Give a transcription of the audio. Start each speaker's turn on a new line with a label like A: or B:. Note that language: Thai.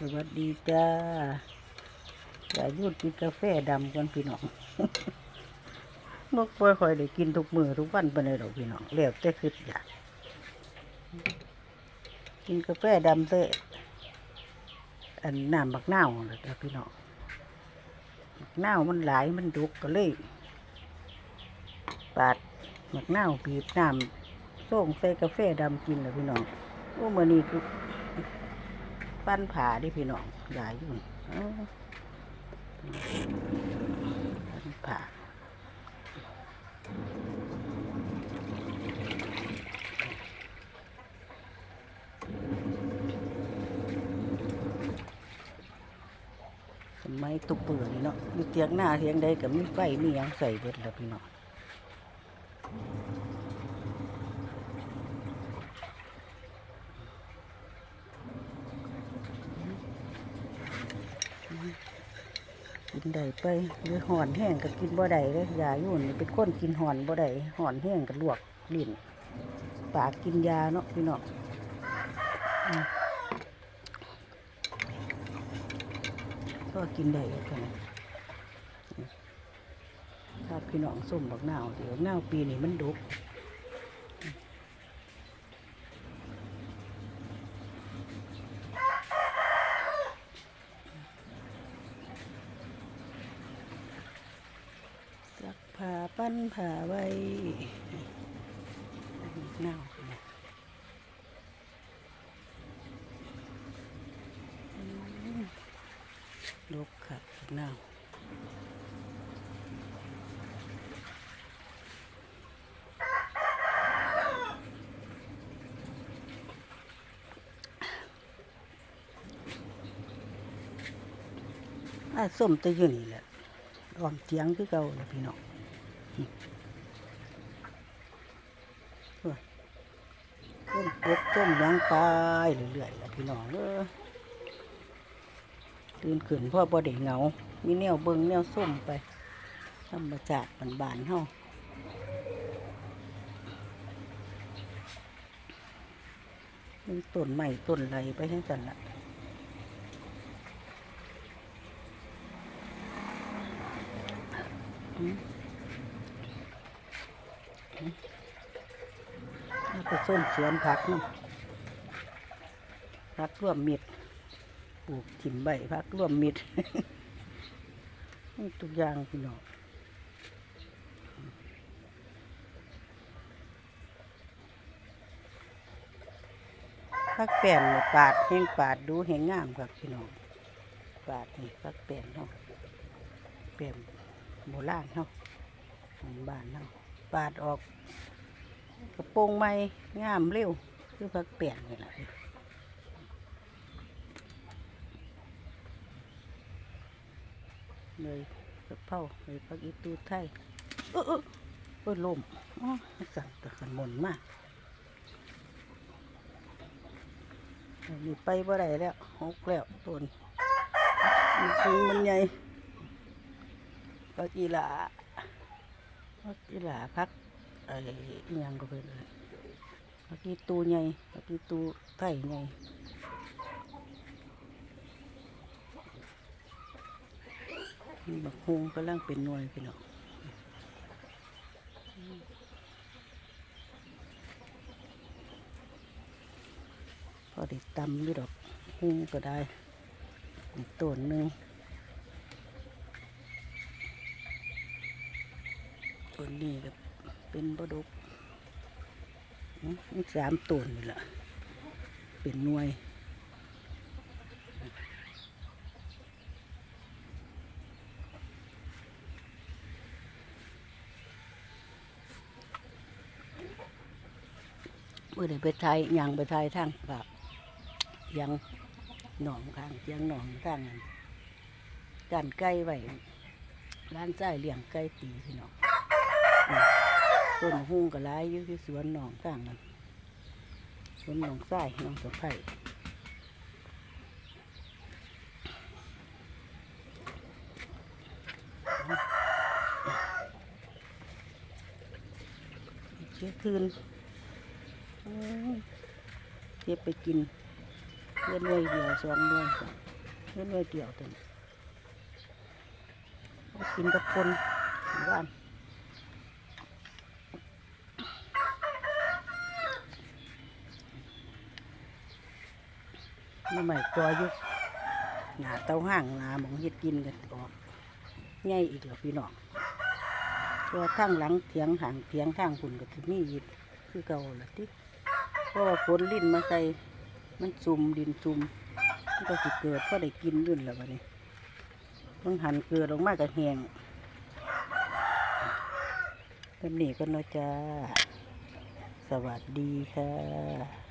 A: สวัสดีจ้า อย่ายุ่นกินกาแฟดำกันพี่น้องนกป่วยคอยได้กินทุกมือทุกวันไปเลยดอกพี่น้องเลี้ยวแต่คืออยากกินกาแฟดำเตะอันน้ำบักนาวเลยจ้ะพี่น้องบักนาวมันหลายมันดุกก็เลยปาดบักนาวบีบน้ำส่งใส่กาแฟดำกินเลยพี่น้องโอ้มื่อนี้คือ ปั้นผาดิพี่น้องยายอยู่ปั้นผาสมัยตุกเปื่อนี่เนาะมีเตียงหน้าเตียงใดกับมีไฟมีหยังใส่เบิดแล้วพี่น้อง กินได้ไปหรือห่อนแห้งก็กินบ่ได้เลยยาอยู่นี่เป็นคนกินห่อนบ่ได้ห่อนแห้งก็ลวกลิ้นปากกินยาเนาะพี่น้องอืมก็กินได้กันถ้าพี่น้องส้มบักนาวเดี๋ยวนาวปีนี้มันดุก สัก ผ้าปั้นผ้าไว้เน่านี่ยอืมลกค่ะเน่าอาส้มแตะยืนนี่แหละออมเทียงคือเก่าแหละพี่น้อง ต้มกบต้มยังไปเรื่อยๆล่ะพี่น้องเออตื่นขึ้นพ่อบ่ได้เหงา มีแนวเบิงแนวส้มไปธรรมชาติบานๆเฮามีต้นใหม่ต้นไรไปทั้งกันละอืม ไปส้มสวนผักเนาะผักร่วมมิดปลูกถิ่มใบผักร่วมมิดมีทุกอย่างพี่น้องผักแป้นปาดแห้งปาดดูแห้งงามครับพี่น้องปาดนี่ผักแป้นเนาะแป้นโบราณเนาะบ้านเนาะ ปาดออก กระโปรงไม้งามเร็ว คือพักเปลี่ยนนี่แหละเลยกระเพราเลยพักอีตูไทยเออเออเออลมอ๋อสั่งตะขันหมนมากนี่ไปบ่ได้แล้วหกแล้วต้นมันคือมันใหญ่พักอีหลา พักอีหลาพักไอ้ยังก็เป็นเลยเมื่อกี้ตูใหญ่เมื่อกี้ตูไก่ใหญ่นี่บักฮงกำลังเป็นหน่วยพี่น้องพอได้ตำอยู่ดอกฮงก็ได้ต้นหนึ่ง ต้นนี้ก็เป็นบดกสามต้นนี่แหละเป็นหน่วยเมื่อได้ไปไทยยังไปไทยทางแบบยังหนองทางยังหนองทางนั้นกันไก่ไว้ร้านใจเลี้ยงไก่ตีพี่น้อง ต้นหุ้งกร้ายอยู่ที่สวนหนองทางนั้นสวนหนองไส้หนองสะไผ่เชื้อคืนเก็บไปกินยอน่วยเดียวสองหน่วยเอน่วยเดียวตัวกินกับคนบ้าน นี่ใหม่ตัวอยุกหนาเต้าห้างหนาหมองเฮ็ดกินกันออกง่ายอีกแล้วพี่น้องตัวทั้งหลังเถียงห่างเถียงทางคุณก็ที่มีอีกคือเก่าละที่เพราะว่าฝนลิ้นมาใส่มันซุ่มดินซุ่มมันก็สิเกิดเพราะได้กินด้วยแล้วบัดนี้มันหันเกิดออกมากับแหงตอนนี้ก็เนาะจ้า สวัสดีค่ะ